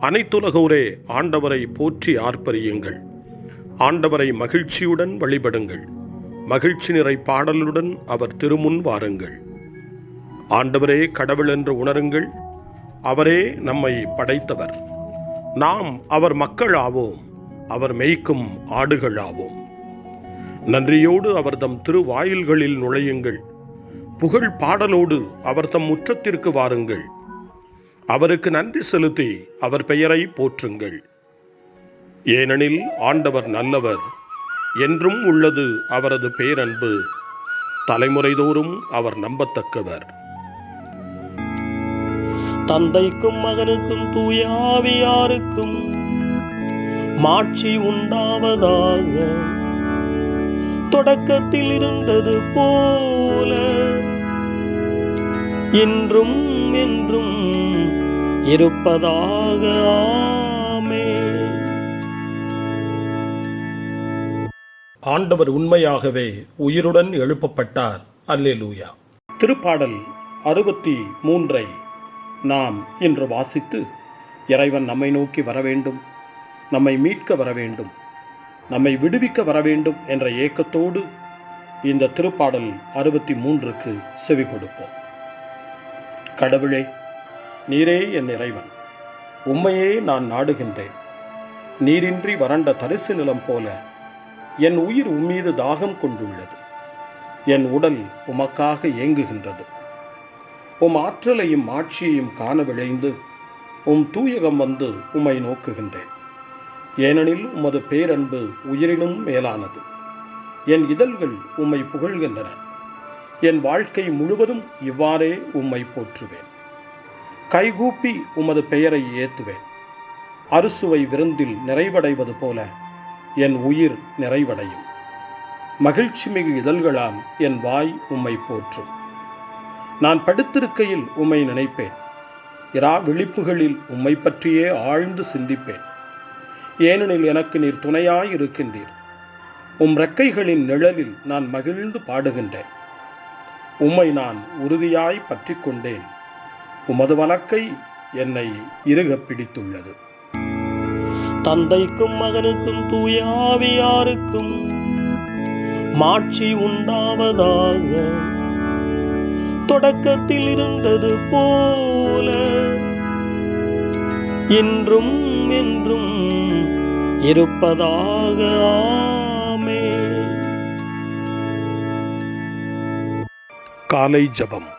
அனைத்துலகோரே ஆண்டவரை போற்றி ஆர்ப்பரியுங்கள். ஆண்டவரை மகிழ்ச்சியுடன் வழிபடுங்கள். மகிழ்ச்சி நிறை பாடலுடன் அவர் திருமுன் வாருங்கள். ஆண்டவரே கடவுள் என்று உணருங்கள். அவரே நம்மை படைத்தவர். நாம் அவர் மக்கள் ஆவோம் அவர் மேய்க்கும் ஆடுகள் ஆவோம் நன்றியோடு அவர் தம் திருவாயில்களில் நுழையுங்கள். புகழ் பாடலோடு அவர் தம் முற்றத்திற்கு வாருங்கள். அவருக்கு நன்றி செலுத்தி அவர் பெயரை போற்றுங்கள். ஏனெனில் ஆண்டவர் நல்லவர் என்றும் உள்ளது அவரது பேரன்பு தலைமுறைதோறும் அவர் நம்பத்தக்கவர். தந்தைக்கும் மகனுக்கும் தூயாவியாருக்கும் மாட்சி உண்டாவதாக. தொடக்கத்தில் இருந்தது போல என்றும் என்றும் இருப்பதாக ஆமே ஆண்டவர் உண்மையாகவே உயிருடன் எழுப்பப்பட்டார். அல்லேலூயா. திருப்பாடல் அறுபத்தி மூன்றை நாம் இன்று வாசித்து இறைவன் நம்மை நோக்கி வர வேண்டும் நம்மை மீட்க வர வேண்டும் நம்மை விடுவிக்க வர வேண்டும் என்ற ஏக்கத்தோடு இந்த திருப்பாடல் அறுபத்தி மூன்றுக்கு செவி கொடுப்போம் கடவுளே நீரே என் இறைவன். உம்மையே நான் நாடுகின்றேன். நீரின்றி வறண்ட தரிசு நிலம் போல என் உயிர் உம்மீது தாகம் கொண்டுள்ளது. என் உடல் உமக்காக ஏங்குகின்றது. உம் ஆற்றலையும் ஆட்சியையும் காண விளைந்து உம் தூயகம் வந்து உம்மை நோக்குகின்றேன். ஏனெனில் உமது பேரன்பு உயிரினும் மேலானது. என் இதழ்கள் உம்மை புகழ்கின்றன. என் வாழ்க்கை முழுவதும் இவ்வாறே உம்மை போற்றுவேன். கைகூப்பி உமது பெயரை ஏத்துவேன். அறுசுவை விருந்தில் நிறைவடைவது போல என் உயிர் நிறைவடையும். மகிழ்ச்சி மிகு இதழ்களால் என் வாய் உம்மை போற்றும். நான் படுத்திருக்கையில் உம்மை நினைப்பேன். இரா விழிப்புகளில் உம்மை பற்றியே ஆழ்ந்து சிந்திப்பேன். ஏனெனில் எனக்கு நீர் துணையாய் இருக்கின்றீர் உம் ரெக்கைகளின் நிழலில் நான் மகிழ்ந்து பாடுகின்றேன். உம்மை நான் உறுதியாய் பற்றி கொண்டேன் உமது வழக்கை என்னை இறுகப் பிடித்துள்ளது. தந்தைக்கும் மகனுக்கும் தூய ஆவியாருக்கும் மாட்சி உண்டாவதாக. தொடக்கத்தில் இருந்தது போல இன்றும் என்றும் இருப்பதாக. ஆமே காலை ஜபம்.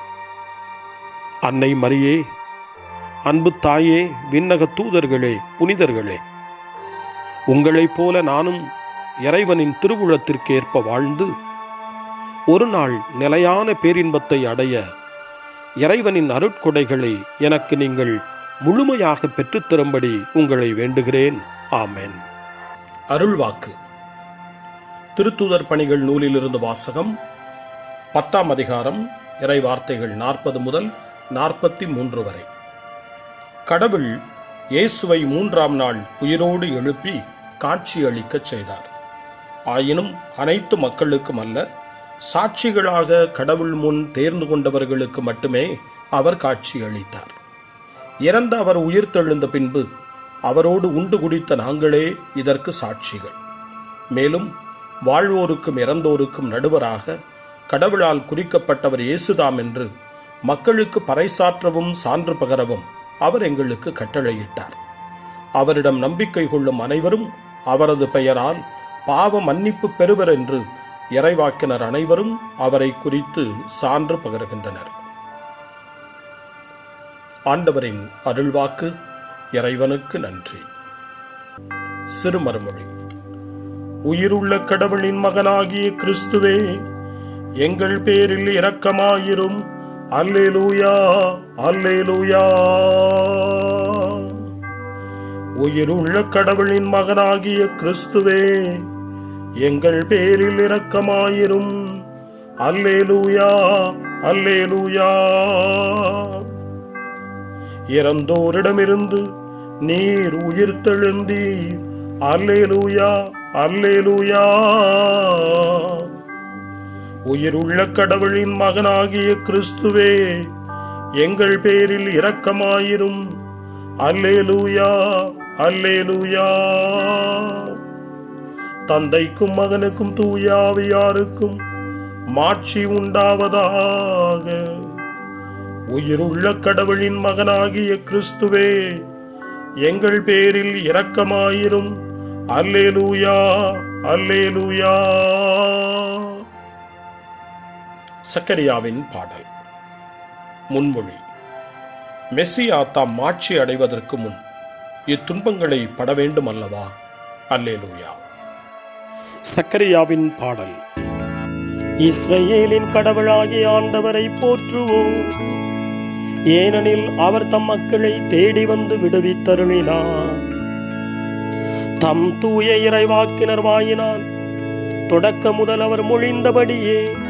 அன்னை மரியே அன்பு தாயே விண்ணக தூதர்களே புனிதர்களே. உங்களைப் போல நானும் இறைவனின் திருவுளத்திற்கேற்ப வாழ்ந்து ஒரு நாள் நிலையான பேரின்பத்தை அடைய இறைவனின் அருட்கொடைகளை எனக்கு நீங்கள் முழுமையாக பெற்றுத்தரும்படி உங்களை வேண்டுகிறேன். ஆமேன். அருள்வாக்கு. திருத்துதர் பணிகள் நூலிலிருந்து வாசகம் பத்தாம் அதிகாரம் இறை வார்த்தைகள் நாற்பது முதல் நாற்பத்தி மூன்று வரை. கடவுள் இயேசுவை மூன்றாம் நாள் உயிரோடு எழுப்பி காட்சியளிக்கச் செய்தார். ஆயினும் அனைத்து மக்களுக்கும் அல்ல சாட்சிகளாக கடவுள் முன் தேர்ந்து கொண்டவர்களுக்கு மட்டுமே அவர் காட்சியளித்தார். இறந்த அவர் உயிர்த்தெழுந்த பின்பு அவரோடு உண்டு குடித்த நாங்களே இதற்கு சாட்சிகள். மேலும் வாழ்வோருக்கும் இறந்தோருக்கும் நடுவராக கடவுளால் குறிக்கப்பட்டவர் இயேசுதாம் என்று மக்களுக்கு பறைசாற்றவும் சான்று பகரவும் அவர் எங்களுக்கு கட்டளையிட்டார். அவரிடம் நம்பிக்கை கொள்ளும் அனைவரும் அவரது பெயரால் பாவ மன்னிப்பு பெறுவர் என்று இறைவாக்கினர் அனைவரும் அவரை குறித்து சான்று பகர்கின்றனர். ஆண்டவரின் அருள்வாக்கு இறைவனுக்கு நன்றி. சிறுமறுமொழி. உயிருள்ள கடவுளின் மகனாகிய கிறிஸ்துவே எங்கள் பேரில் இரக்கமாயிரும் அல்லேலூயா அல்லேலூயா உயிருள்ள கடவுளின் மகனாகிய கிறிஸ்துவே எங்கள் பேரில் இரக்கமாயிரும். அல்லேலூயா அல்லேலூயா இறந்தோரிடமிருந்து நீர் உயிர்த்தெழுந்தீர் அல்லேலூயா அல்லேலூயா உயிருள்ள கடவுளின் மகனாகிய கிறிஸ்துவே எங்கள் பேரில் இரக்கமாயிரும். அல்லேலூயா அல்லேலூயா. தந்தைக்கும் மகனுக்கும் தூயாவியாருக்கும் மாட்சி உண்டாவதாக. உயிருள்ள கடவுளின் மகனாகிய கிறிஸ்துவே எங்கள் பேரில் இரக்கமாயிரும். அல்லேலூயா அல்லேலூயா. சக்கரியாவின் பாடல். முன்மொழி. மெஸ்ஸியா தாம் மாட்சி அடைவதற்கு முன் இத்துன்பங்களை பட வேண்டும் அல்லவா? அல்லேலூயா. சக்கரியாவின் பாடல். இஸ்ரேலின் கடவுளாகி ஆண்டவரை போற்றுவோம். ஏனெனில் அவர் தம் மக்களை தேடி வந்து விடுவித்தருளினார் தம் தூய இறைவாக்கினர் வாயினால் தொடக்க முதல் அவர் மொழிந்தபடியே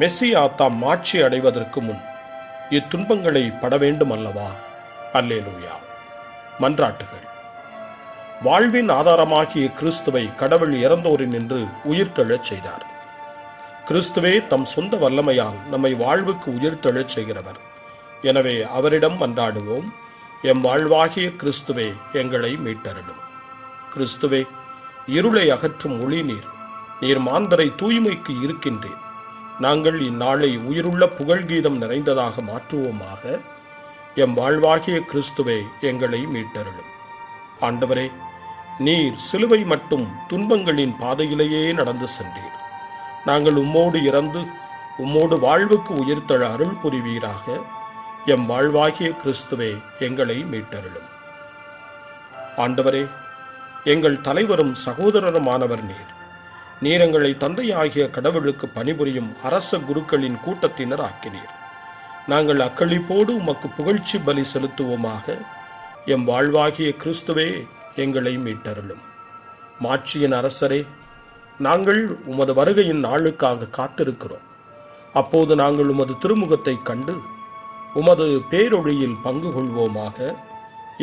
மெஸ்ஸியா தாம் மாட்சி அடைவதற்கு முன் இத்துன்பங்களை பட வேண்டும் அல்லவா? அல்லேலூயா. மன்றாட்டுகள். வாழ்வின் ஆதாரமாகிய கிறிஸ்துவை கடவுள் இறந்தோரின் என்று உயிர்த்தெழச் செய்தார். கிறிஸ்துவே தம் சொந்த வல்லமையால் நம்மை வாழ்வுக்கு உயிர்த்தெழச் செய்கிறவர். எனவே அவரிடம் மன்றாடுவோம். எம் வாழ்வாகிய கிறிஸ்துவே எங்களை மீட்டருளும். கிறிஸ்துவே இருளை அகற்றும் ஒளி நீர். நீர் மாந்தரை தூய்மைக்கு இருக்கின்றேன். நாங்கள் இந்நாளை உயிருள்ள புகழ்கீதம் நிறைந்ததாக மாற்றுவோமாக. எம் வாழ்வாகிய கிறிஸ்துவே எங்களை மீட்டருளும். ஆண்டவரே நீர் சிலுவை மட்டும் துன்பங்களின் பாதையிலேயே நடந்து சென்றீர். நாங்கள் உம்மோடு இறந்து உம்மோடு வாழ்வுக்கு உயிர்த்தழ அருள் புரிவீராக. எம் வாழ்வாகிய கிறிஸ்துவே எங்களை மீட்டருளும். ஆண்டவரே எங்கள் தலைவரும் சகோதரருமானவர் நீர். நீரங்களை தந்தையாகிய கடவுளுக்கு பணிபுரியும் அரச குருக்களின் கூட்டத்தினர் ஆக்கினீர். நாங்கள் அக்களிப்போடு உமக்கு புகழ்ச்சி பலி செலுத்துவோமாக. எம் வாழ்வாகிய கிறிஸ்துவே எங்களை மீட்டருளும். மாட்சியின் அரசரே நாங்கள் உமது வருகையின் நாளுக்காக காத்திருக்கிறோம். அப்போது நாங்கள் உமது திருமுகத்தை கண்டு உமது பேரொழியில் பங்கு கொள்வோமாக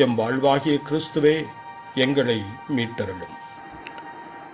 எம் வாழ்வாகிய கிறிஸ்துவே எங்களை மீட்டருளும்.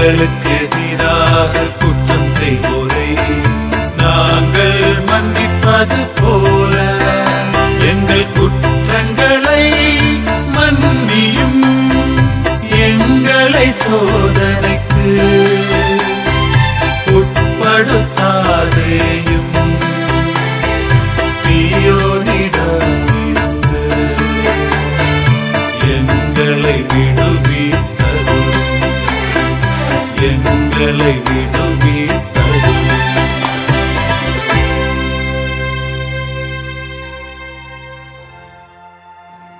எங்களுக்கு எதிராக குற்றம் செய்வோம்.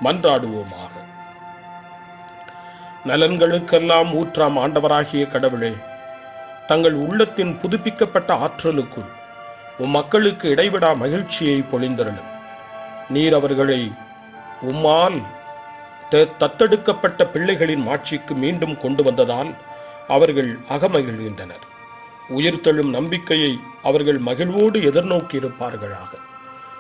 மன்றாடுவோமாக. நலன்களுக்கெல்லாம் ஊற்றாம் ஆண்டவராகிய கடவுளே தங்கள் உள்ளத்தின் புதுப்பிக்கப்பட்ட ஆற்றலுக்குள் உம் மக்களுக்கு இடைவிடா மகிழ்ச்சியை பொழிந்தருளும். நீர் அவர்களை உம்மால் த- தத்தெடுக்கப்பட்ட பிள்ளைகளின் மாட்சிக்கு மீண்டும் கொண்டு வந்ததால் அவர்கள் அகமகிழ்கின்றனர். உயிர்த்தெழும் நம்பிக்கையை அவர்கள் மகிழ்வோடு எதிர்நோக்கி இருப்பார்களாக